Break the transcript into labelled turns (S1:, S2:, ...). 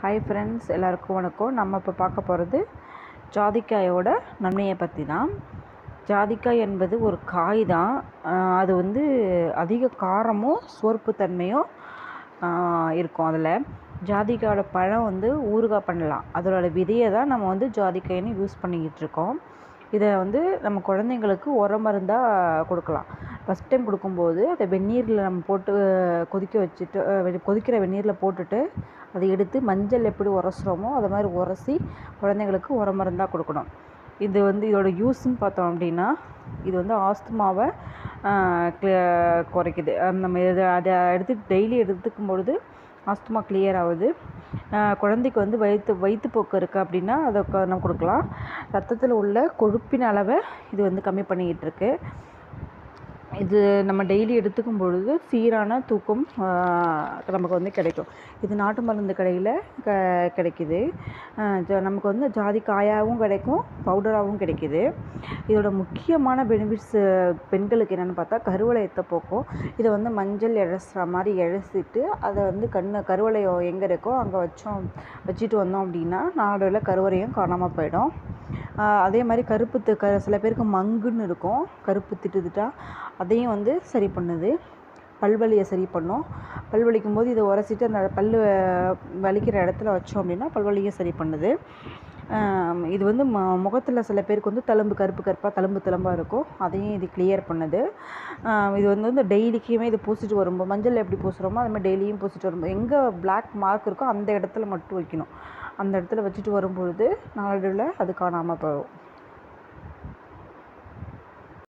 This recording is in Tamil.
S1: ஹாய் ஃப்ரெண்ட்ஸ் எல்லாருக்கும் வணக்கம். நம்ம இப்போ பார்க்க போகிறது ஜாதிக்காயோட நன்மையை பற்றி தான் ஜாதிக்காய் என்பது ஒரு காய் தான் அது வந்து அதிக காரமும் சோர்ப்பு தன்மையும் இருக்கும் அதில். ஜாதிக்காயோட பழம் வந்து ஊறுகாய் பண்ணலாம். அதோட விதையை தான் நம்ம வந்து ஜாதிக்காயின்னு யூஸ் பண்ணிக்கிட்டு இருக்கோம். இதை வந்து நம்ம குழந்தைங்களுக்கு உர மருந்தாக கொடுக்கலாம். ஃபஸ்ட் டைம் கொடுக்கும்போது அதை வெந்நீரில் நம்ம போட்டு கொதிக்க வச்சுட்டு வெ- கொதிக்கிற வெந்நீரில் போட்டுட்டு அதை எடுத்து மஞ்சள் எப்படி உரசுறோமோ அது மாதிரி உரசி குழந்தைங்களுக்கு உர மருந்தாக கொடுக்கணும். இது வந்து இதோட யூஸ்ன்னு பார்த்தோம் அப்படின்னா இது வந்து ஆஸ்துமாவை குறைக்குது. நம்ம இதை அதை எடுத்து டெய்லி எடுத்துக்கும் பொழுது ஆஸ்துமா கிளியர் ஆகுது. குழந்தைக்கு வந்து வயிற்று வயிற்றுப்போக்கு இருக்குது அப்படின்னா அதை நம்ம கொடுக்கலாம். ரத்தத்தில் உள்ள கொழுப்பின் அளவை இது வந்து கம்மி பண்ணிக்கிட்டு இருக்குது இது நம்ம டெய்லி எடுத்துக்கும் பொழுது சீரான தூக்கம் நமக்கு வந்து கிடைக்கும். இது நாட்டு மருந்து கடையில் க கிடைக்குது. ஜ- நமக்கு வந்து ஜாதி காயாகவும் கிடைக்கும் பவுடராகவும் கிடைக்குது. இதோட முக்கியமான பெனிஃபிட்ஸ் பெண்களுக்கு என்னென்னு பார்த்தா கருவளையத்தை போக்கும் இதை வந்து மஞ்சள் இழசுற மாதிரி இழசிட்டு அதை வந்து கண்ணு கருவளையம் எங்கே இருக்கோ அங்கே வச்சோம் வச்சுட்டு வந்தோம் அப்படின்னா நாடுவில் கருவறையும் காணாமல் போயிடும். அதே மாதிரி கருப்பு த க சில பேருக்கு மங்குன்னு இருக்கும். கருப்பு திட்டு திட்டா அதையும் வந்து சரி பண்ணுது. பல்வலியை சரி பண்ணும். பல் வலிக்கும் போது இதை உரைச்சிட்டு அந்த பல் வலிக்கிற இடத்துல வச்சோம் அப்படின்னா பல்வலியை சரி பண்ணுது. இது வந்து ம முகத்தில் சில பேருக்கு வந்து தழும்பு கருப்பு கருப்பாக தழும்பு தழும்பாக இருக்கும். அதையும் இது கிளியர் பண்ணுது. இது வந்து வந்து டெய்லிக்குமே இது பூசிட்டு வரும்போது மஞ்சள் எப்படி பூசுகிறோமோ அது மாதிரி டெய்லியும் பூசிட்டு வரும்போது எங்கே பிளாக் மார்க் இருக்கோ அந்த இடத்துல மட்டும் வைக்கணும். அந்த இடத்துல வச்சுட்டு வரும்பொழுது நாளடைவில் அது காணாமல் போகும்